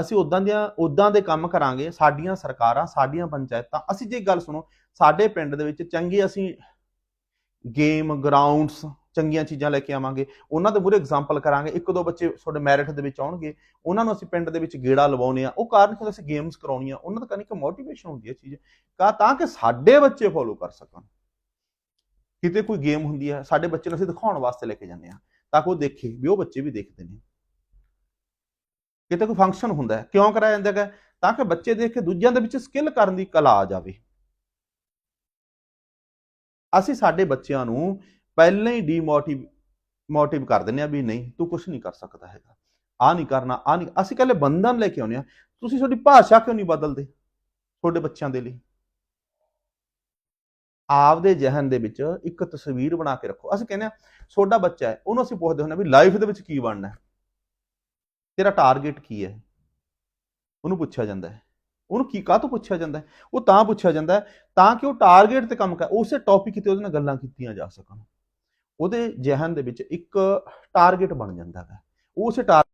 ਅਸੀਂ ਉਦਾਂ ਦੀਆਂ ਉਦਾਂ ਦੇ ਕੰਮ ਕਰਾਂਗੇ, ਸਾਡੀਆਂ ਸਰਕਾਰਾਂ, ਸਾਡੀਆਂ ਪੰਚਾਇਤਾਂ। ਅਸੀਂ ਜੇ ਗੱਲ ਸੁਣੋ, ਸਾਡੇ ਪਿੰਡ ਦੇ ਵਿੱਚ ਚੰਗੇ ਅਸੀਂ ਗੇਮ ਗਰਾਊਂਡਸ ਚੰਗੀਆਂ ਚੀਜ਼ਾਂ ਲੈ ਕੇ ਆਵਾਂਗੇ। ਉਹਨਾਂ ਦੇ ਮੂਰੇ ਐਗਜ਼ਾਮਪਲ ਕਰਾਂਗੇ। ਇੱਕ ਦੋ ਬੱਚੇ ਤੁਹਾਡੇ ਮੈਰਿਟ ਦੇ ਵਿੱਚ ਆਉਣਗੇ। ਉਹਨਾਂ ਨੂੰ ਅਸੀਂ ਪਿੰਡ ਦੇ ਵਿੱਚ ਗੇੜਾ ਲਵਾਉਣੇ ਆ ਉਹ ਕਾਰਨ ਕਿ ਅਸੀਂ ਗੇਮਸ ਕਰਾਉਣੀਆਂ। ਉਹਨਾਂ ਦਾ ਕਹਿੰਦੇ ਕਿ ਮੋਟੀਵੇਸ਼ਨ ਹੁੰਦੀ ਹੈ ਚੀਜ਼। ਕਾ ਤਾਂ ਕਿ ਸਾਡੇ ਬੱਚੇ ਫੋਲੋ ਕਰ ਸਕਣ। ਕਿਤੇ ਕੋਈ ਗੇਮ ਹੁੰਦੀ ਹੈ, ਸਾਡੇ ਬੱਚੇ ਨੂੰ ਅਸੀਂ ਦਿਖਾਉਣ ਵਾਸਤੇ ਲੈ ਕੇ ਜਾਂਦੇ ਆ ਤਾਂ ਕਿ ਉਹ ਦੇਖੇ, ਵੀ ਉਹ ਬੱਚੇ ਵੀ ਦੇਖਦੇ ਨੇ। ਕਿਤੇ ਕੋਈ ਫੰਕਸ਼ਨ ਹੁੰਦਾ ਹੈ, ਕਿਉਂ ਕਰਾਇਆ ਜਾਂਦਾ ਹੈ ਤਾਂ ਕਿ ਬੱਚੇ ਦੇਖ ਕੇ ਦੂਜਿਆਂ ਦੇ ਵਿੱਚ ਸਕਿੱਲ ਕਰਨ ਦੀ ਕਲਾ ਆ ਜਾਵੇ। ਅਸੀਂ ਸਾਡੇ ਬੱਚਿਆਂ ਨੂੰ ਪਹਿਲਾਂ ਹੀ ਡੀਮੋਟਿਵ ਮੋਟਿਵ ਕਰ ਦਿੰਦੇ ਆ ਵੀ ਨਹੀਂ, ਤੂੰ ਕੁਝ ਨਹੀਂ ਕਰ ਸਕਦਾ ਹੈਗਾ। ਆ ਨਹੀਂ ਕਰਨਾ ਆ ਨਹੀਂ, ਅਸੀਂ ਕੱਲੇ ਬੰਧਨ ਲੈ ਕੇ ਆਉਂਦੇ ਆ ਤੁਸੀਂ ਤੁਹਾਡੀ ਭਾਸ਼ਾ ਕਿਉਂ ਨਹੀਂ ਬਦਲਦੇ ਤੁਹਾਡੇ ਬੱਚਿਆਂ ਦੇ ਲਈ? ਆਪਦੇ ਜਹਨ ਦੇ ਵਿੱਚ ਇੱਕ ਤਸਵੀਰ ਬਣਾ ਕੇ ਰੱਖੋ। ਅਸੀਂ ਕਹਿੰਦੇ ਆ ਤੁਹਾਡਾ ਬੱਚਾ ਹੈ, ਉਹਨੂੰ ਅਸੀਂ ਪੁੱਛਦੇ ਹੁੰਦੇ ਆ ਵੀ ਲਾਈਫ ਦੇ ਵਿੱਚ ਕੀ ਬਣਨਾ ਹੈ। ਤੇਰਾ ਟਾਰਗੇਟ ਕੀ ਹੈ? ਉਹਨੂੰ ਪੁੱਛਿਆ ਜਾਂਦਾ ਹੈ। ਉਹਨੂੰ ਕੀ ਕਾਹ ਤੋਂ ਪੁੱਛਿਆ ਜਾਂਦਾ ਉਹ ਤਾਂ ਪੁੱਛਿਆ ਜਾਂਦਾ ਹੈ, ਤਾਂ ਕਿ ਉਹ ਟਾਰਗੇਟ ਤੇ ਕੰਮ ਕਰ, ਉਸੇ ਟੌਪਿਕ ਤੇ ਉਹਦੇ ਨਾਲ ਗੱਲਾਂ ਕੀਤੀਆਂ ਜਾ ਸਕਣ। ਉਹਦੇ ਜਹਨ ਦੇ ਵਿੱਚ ਇੱਕ ਟਾਰਗੇਟ ਬਣ ਜਾਂਦਾ ਹੈ। ਉਸੇ ਟਾਰ